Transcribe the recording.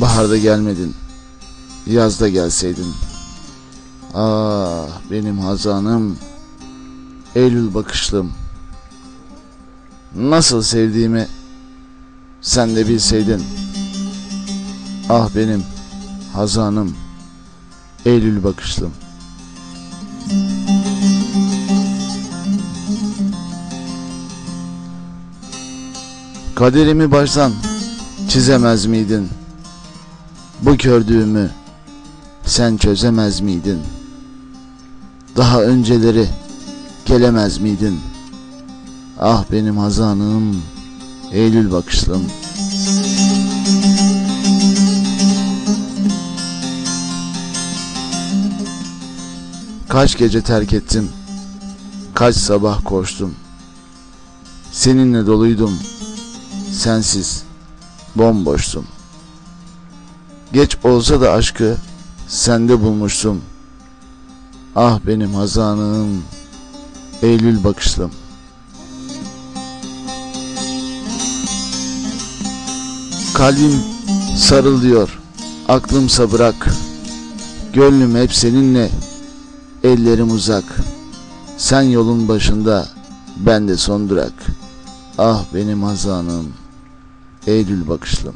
Baharda gelmedin. Yazda gelseydin. Ah benim hazanım. Eylül bakışlım. Nasıl sevdiğimi sen de bilseydin. Ah benim hazanım. Eylül bakışlım. Kaderimi baştan çizemez miydin? Bu gördüğümü sen çözemez miydin? Daha önceleri gelemez miydin? Ah benim hazanım, Eylül bakışlım. Kaç gece terk ettim, kaç sabah koştum. Seninle doluydum, sensiz bomboştum. Geç olsa da aşkı sende bulmuştum. Ah benim hazanım, Eylül bakışlım. Kalbim sarılıyor, aklımsa bırak. Gönlüm hep seninle, ellerim uzak. Sen yolun başında, ben de son durak. Ah benim hazanım, Eylül bakışlım.